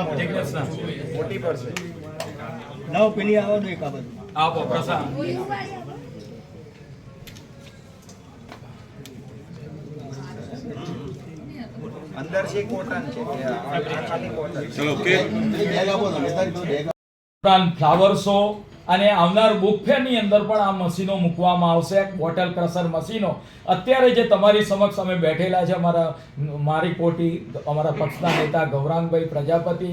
મોટી પડશે નવ પેલી આવો દો એક આ બાજુ. આપો પ્રસાદ. અંદર છે કોટન છે કે આ આ ખાલી કોટન ચલો કે ફ્લાવર શો અને આવનાર બુફેની અંદર પણ આ મશીનો મૂકવામાં આવશે બોટલ ક્રશર મશીનો. અત્યારે જે તમારી સમક્ષ અમે બેઠેલા છે અમારા મારી કોટી, અમારા પક્ષના નેતા ગૌરાંગભાઈ પ્રજાપતિ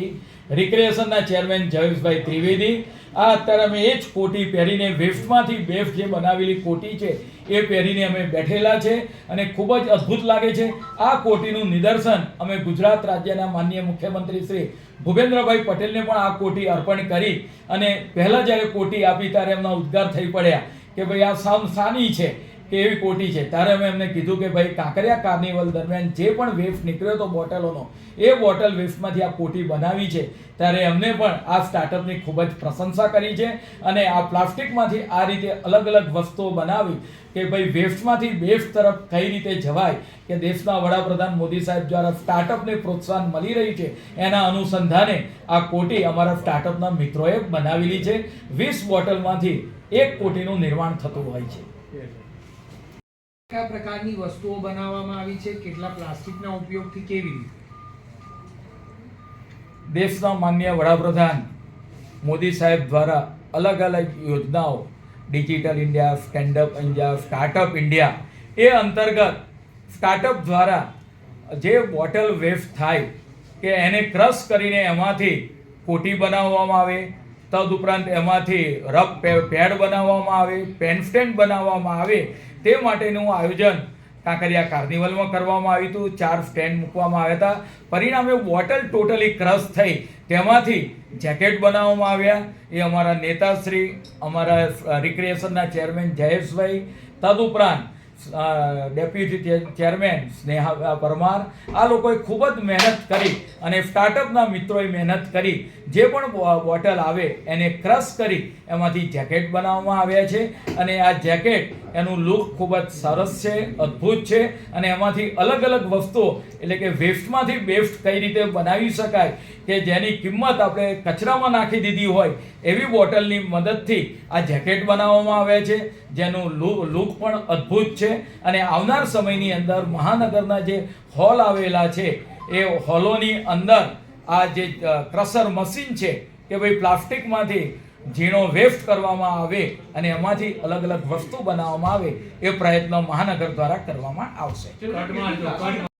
રિક્રિએશનના ચેરમેન જયેશભાઈ ત્રિવેદી આ અત્યારે અમે એ જ કોટી પહેરીને વેફ્ટમાંથી બેસ્ટ જે બનાવેલી કોટી છે, એ પહેરીને અમે બેઠેલા છે અને ખૂબ જ અદ્ભુત લાગે છે. આ કોટીનું નિદર્શન અમે ગુજરાત રાજ્યના માનનીય મુખ્યમંત્રી શ્રી ભૂપેન્દ્રભાઈ પટેલને પણ આ કોટી અર્પણ કરી અને પહેલાં જ્યારે કોટી આપી ત્યારે એમના ઉદ્ગાર થઈ પડ્યા કે ભાઈ આ સામ સાની છે. કે એવી કોટી છે? ત્યારે અમે એમને કીધું કે ભાઈ, કાંકરિયા કાર્નિવલ દરમિયાન જે પણ વેફ નીકળ્યો હતો બોટલોનો, એ બોટલ વેફમાંથી આ કોટી બનાવી છે. ત્યારે અમને પણ આ સ્ટાર્ટઅપની ખૂબ જ પ્રશંસા કરી છે અને આ પ્લાસ્ટિકમાંથી આ રીતે અલગ અલગ વસ્તુઓ બનાવી કે ભાઈ વેફ્ટમાંથી બેસ્ટ તરફ કઈ રીતે જવાય કે દેશના વડાપ્રધાન મોદી સાહેબ દ્વારા સ્ટાર્ટઅપને પ્રોત્સાહન મળી રહ્યું છે, એના અનુસંધાને આ કોટી અમારા સ્ટાર્ટઅપના મિત્રોએ બનાવેલી છે. વીસ બોટલમાંથી એક કોટીનું નિર્માણ થતું હોય છે. કયા પ્રકારની વસ્તુઓ બનાવવામાં આવી છે? કેટલા પ્લાસ્ટિકના ઉપયોગથી કેવી રીતે? દેશના માન્ય વડાપ્રધાન મોદી સાહેબ દ્વારા અલગ અલગ યોજનાઓ digital India stand up India startup India એ અંતર્ગત સ્ટાર્ટઅપ દ્વારા જે બોટલ વેસ્ટ થાય, કે એને ક્રશ કરીને એમાંથી કોટી બનાવવામાં આવે તદુપરાંત એમાંથી રફ પેડ બનાવવામાં આવે, પેન સ્ટેન્ડ બનાવવામાં આવે, તે માટેનું આયોજન કાંકરિયા કાર્નિવલમાં કરવામાં આવ્યું હતું. ચાર સ્ટેન્ડ મૂકવામાં આવ્યા હતા. પરિણામે બોટલ ટોટલી ક્રશ થઈ. તેમાંથી જેકેટ બનાવવામાં આવ્યા. એ અમારા નેતાશ્રી, અમારા રિક્રિએશનના ચેરમેન જયેશભાઈ. તદુપરાંત ડેપ્યુટી ચેરમેન સ્નેહા પરમાર, આ લોકોએ ખૂબ જ મહેનત કરી અને સ્ટાર્ટઅપના મિત્રોએ મહેનત કરી. જે પણ બોટલ આવે એને ક્રશ કરી એમાંથી જેકેટ બનાવવામાં આવ્યા છે અને આ જેકેટ એનું લુક ખૂબ જ સરસ છે, અદ્ભુત છે અને એમાંથી અલગ અલગ વસ્તુઓ, એટલે કે વેસ્ટમાંથી બેસ્ટ કઈ રીતે બનાવી શકાય કે જેની કિંમત આપણે કચરામાં નાખી દીધી હોય એવી બોટલની મદદથી આ જેકેટ બનાવવામાં આવે છે, જેનું લુક પણ અદ્ભુત છે અને આવનાર સમયની અંદર મહાનગરના જે હોલ આવેલા છે, એ હોલોની અંદર આ જે ક્રશર મશીન છે કે ભાઈ પ્લાસ્ટિકમાંથી ઝીણો વેસ્ટ કરવામાં આવે અને એમાંથી અલગ અલગ વસ્તુ બનાવવામાં આવે એ પ્રયત્ન મહાનગર દ્વારા કરવામાં આવશે.